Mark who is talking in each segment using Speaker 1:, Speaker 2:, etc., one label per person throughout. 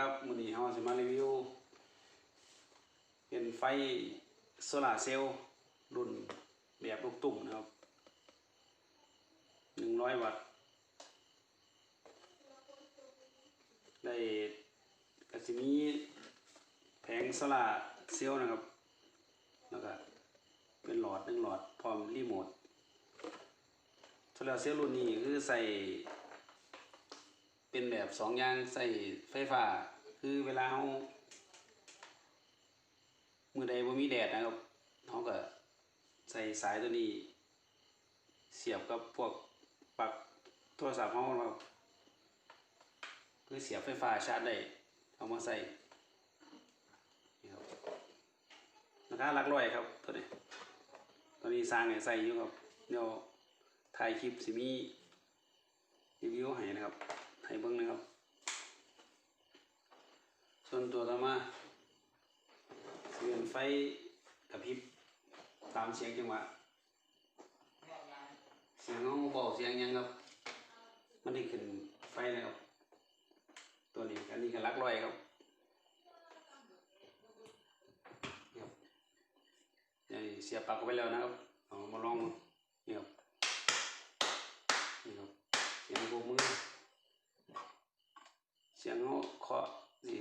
Speaker 1: ครับมื้อนี้เฮาสิมารีวิว เป็นไฟโซลาเซลล์รุ่นแบบลูกตุ่มนะครับ100วัตต์ ได้ก็สิมีแผงโซลาเซลล์นะครับ แล้วก็เป็นหลอดหนึ่งหลอดพร้อมรีโมทโซลาเซลล์รุ่นนี้คือใส่ เป็นแบบสองอย่างใส่ไฟฟ้า คือเวลาเรามือใดบ่มีแดดนะครับเขาก็ใส่สายตัวนี้ เสียบกับพวกปลั๊กโทรศัพท์เขาครับคือเสียบไฟฟ้าชาร์จได้เอามาใส่นี่ครับราคาหลักร้อยครับตัวนี้ตอนนี้สร้างให้ใส่อยู่ครับเดี๋ยวถ่ายคลิปสิมีรีวิวให้นะครับ ให้เบิ่งนะครับ ส่วนตัวต่อมาเสียงไฟกระพริบตามเสียงจังหวะเสียงเขาเบาเสียงยังครับ มันได้ขึ้นไฟนะครับ ตัวนี้อันนี้ก็ลักร้อยครับนี่ครับนี่เสียบปลั๊กไปแล้วนะครับเอามาลองนี่ครับนี่ครับเสียงโบกมือ เสียงเขาเคาะนี่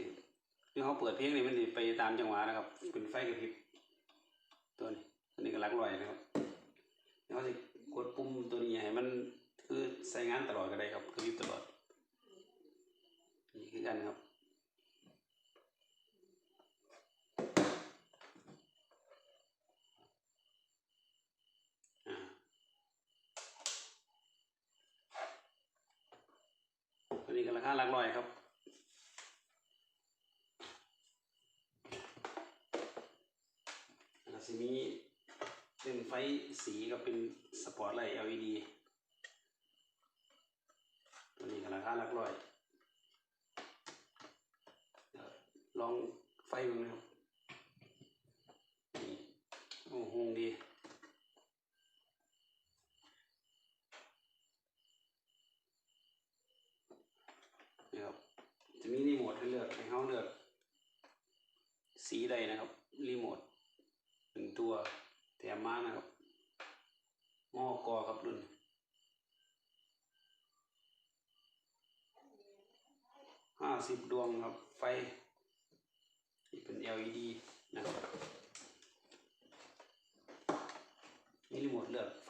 Speaker 1: คือเขาเปิดเพลงนี่มันสิไปตามจังหวะนะครับ เป็นไฟกระพริบตัวนี้ตัวนี้ก็ลักร้อยนะครับแล้วเขาจะกดปุ่มตัวนี้ให้มันคือใช้งานตลอดก็ได้ครับกระพริบตลอดนี่คือกันครับอ่าตัวนี้ก็ราคาหลักร้อยครับ แล้เป็นไฟสีกับเป็นสปอร์ตไลท์ LED ตัวนี้ก็ราคาหลักร้อยลองไฟดูนะครับนี่โอ้โหดีนี่ครับจะมีรีโมทให้เลือกให้เขาเลือกสีใดนะครับรีโมท หนึ่งตัวแถมมานะครับหม้อกอครับรุ่นห้าสิบดวงครับ ไฟนี่เป็น LED นะครับมีรีโมทเลือกไฟ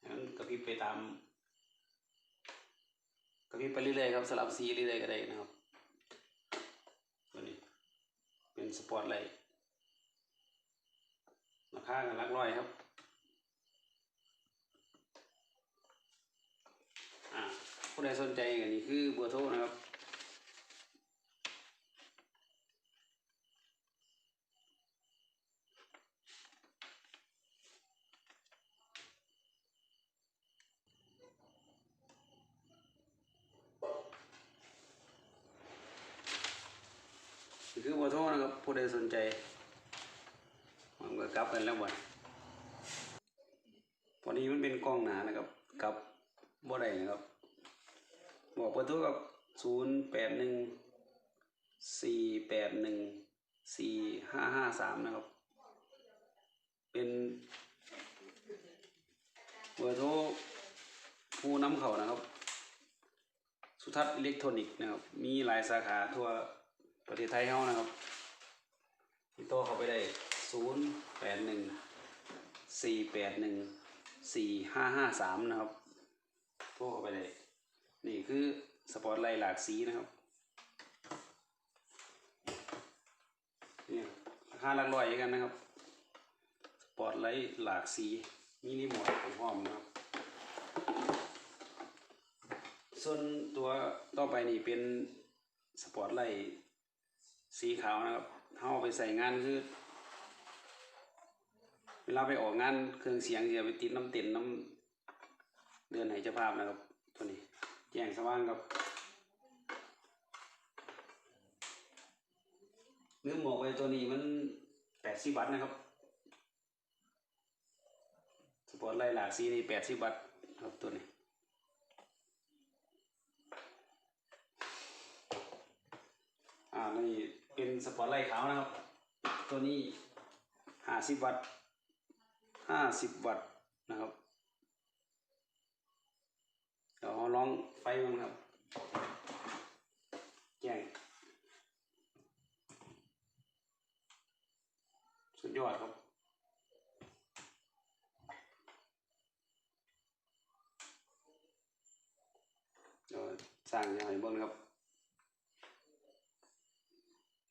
Speaker 1: ให้มันกระพริบไปตามกระพริบไปเรื่อยๆครับสลับสีเรื่อยๆก็ได้นะครับตัวนี้เป็นสปอตไลท์ ราคากันลักร้อยครับ อ่าผู้ใดสนใจกันนี่คือเบอร์โทรนะครับนี่คือเบอร์โทรนะครับผู้ใดสนใจ ก็กลับกันแล้วบ่พอดีมันเป็นกล้องหนานะครับกลับบ่ได้นะครับ บอกเบอร์โทรกับศูนย์แปดหนึ่งสี่แปดหนึ่งสี่ห้าห้าสามนะครับ เป็นเบอร์โทรผู้นำเขานะครับ สุทัศน์อิเล็กทรอนิกส์นะครับ มีหลายสาขาทั่วประเทศไทยเฮานะครับติดต่อเขาไปได้ ศูนย์แปดหนึ่งสี่แปดหนึ่งสี่ห้าห้าสามนะครับโทรเข้าไปได้นี่คือสปอตไลท์หลากสีนะครับนี่ราคาหลักร้อยกันนะครับ สปอตไลท์หลากสีมีรีโมทพร้อมนะครับ ส่วนตัวต่อไปนี่เป็นสปอตไลท์สีขาวนะครับเขาเอาไปใส่งานคือ เวลาไปออกงานเครื่องเสียงจะไปติดน้ำเต็นน้ำเดือนไหเจ้าภาพนะครับ ตัวนี้ แจ้งสว่างครับลืมบอกไปตัวนี้มันแปดสิบวัตต์นะครับสปอตไลท์หลากสีนี่แปดสิบวัตต์ครับตัวนี้นี้เป็นสปอตไลท์ขาวนะครับ ตัวนี้ห้าสิบวัตต์ ห้าสิบวัตต์นะครับเดี๋ยวเราลองไฟมันครับแจ้งสุดยอดครับเดี๋ยวสร้างอย่งไรเบิ้งนครับ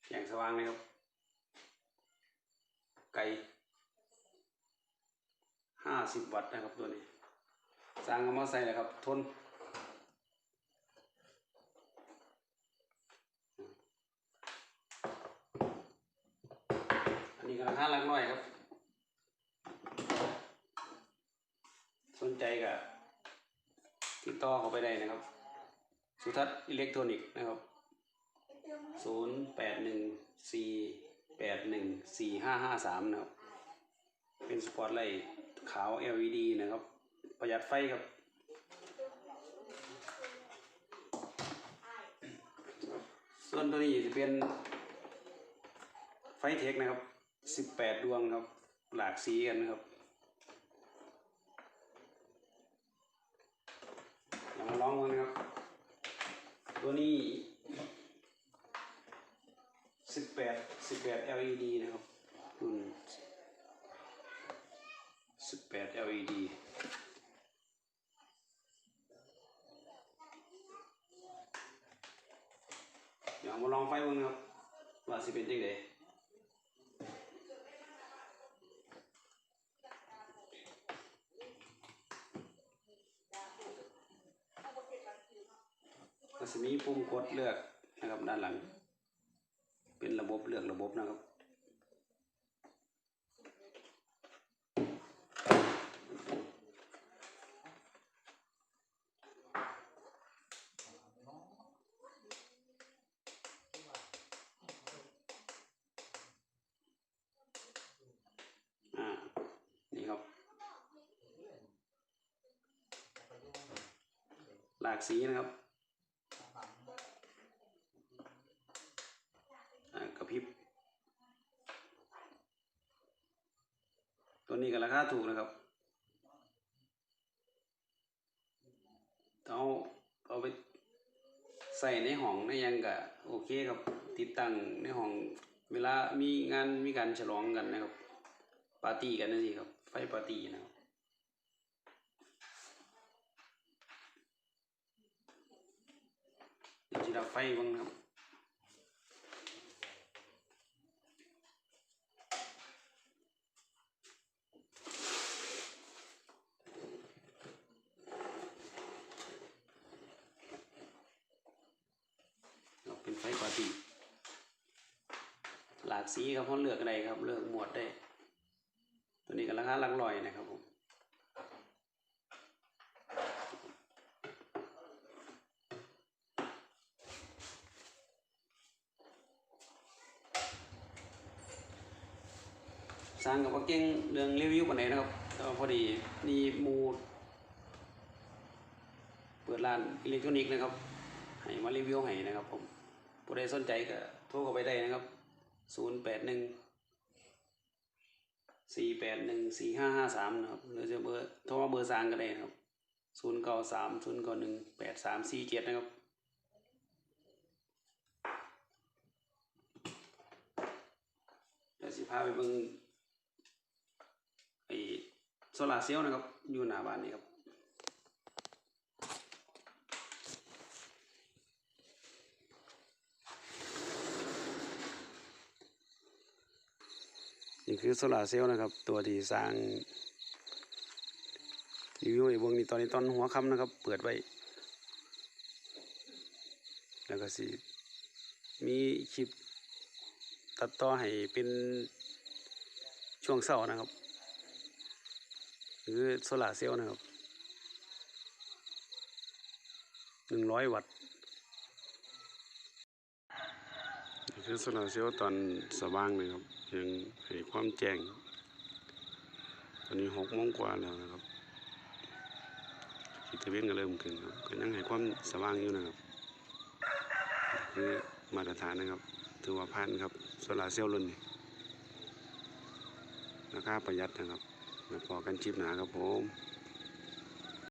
Speaker 1: แสงสว่างเลยครับ ไกลห้า สิบวัตต์นะครับตัวนี้สร้างเอามาใส่เลยครับ ทน อันนี้ก็ราคาลักร้อยครับ สนใจก็ติดต่อเขาไปได้นะครับ สุทัศน์อิเล็กทรอนิกส์นะครับศูนย์แปดหนึ่งสี่แปดหนึ่งสี่ห้าห้าสามนะครับ เป็นสปอตไลท์ ขาว LED นะครับ ประหยัดไฟครับส่วนตัวนี้จะเป็นไฟเทคนะครับสิบแปดดวงครับ หลากสีกันนะครับมาลองกันนะครับ ตัวนี้สิบแปดสิบแปด LED นะครับรุ่น สิบแปด LED เดี๋ยวมาลองไฟบิ่งนะครับ ว่าสิเป็นยังไงก็จะมีปุ่มกดเลือกนะครับด้านหลัง เป็นระบบเลือกระบบนะครับ ลากสีนะครับอ่ากระพริบ ตัวนี้ก็ราคาถูกนะครับเอาเอาไปใส่ในห้องในยังก็โอเคครับติดตั้งในห้องเวลามีงานมีการฉลองกันนะครับปาร์ตี้กันนั่นสิครับไฟปาร์ตี้นะครับ เดี๋ยวจะดับไฟบ้างนะครับเป็นไฟปาตี้หลากสีครับเพราะเลือกอะไรครับ เลือกหมวดได้ ตัวนี้ก็ราคาหลักร้อยนะครับผม สร้างกับว่าเก่งเรื่องรีวิวปานไหนนะครับแต่ว่าพอดีนี่มูเปิดร้านอิเล็กทรอนิกส์นะครับให้มารีวิวให้นะครับผมผู้ใดสนใจก็โทรเข้าไปได้นะครับ 0 8 1 4 8 1 4 5 5 3นะครับหรือจะเบอร์โทรมาเบอร์สร้างก็ได้นะครับ 0 9 3 0 9 1 8 3 4 7 นะครับเดี๋ยวสิพาไปเบิ่งไอ้ โซลาเซลล์นะครับ อยู่หน้าบ้านนี่ครับ นี่คือโซลาเซลล์นะครับ ตัวที่สร้างรีวิวไอ้เบงนี่ตอนนี้ตอนหัวค่ำนะครับ เปิดไว้ แล้วก็สิ มีคลิปตัดต่อให้เป็นช่วงเช้านะครับ รือโซล่าเซลล์นะครับหนึ่งร้อยวัตต์คือโซล่าเซลล์ตอนสว่างนะครับ ยังให้ความแจ้ง ตอนนี้หกโมงกว่าแล้วนะครับขีดตะเวนก็เริ่มขึ้นครับก็ยังให้ความสว่างอยู่นะครับคือมาตรฐานนะครับ ถือว่าพันครับโซล่าเซลล์รุ่นนี้ราคาประหยัดนะครับ พอกันชิปหนาครับผม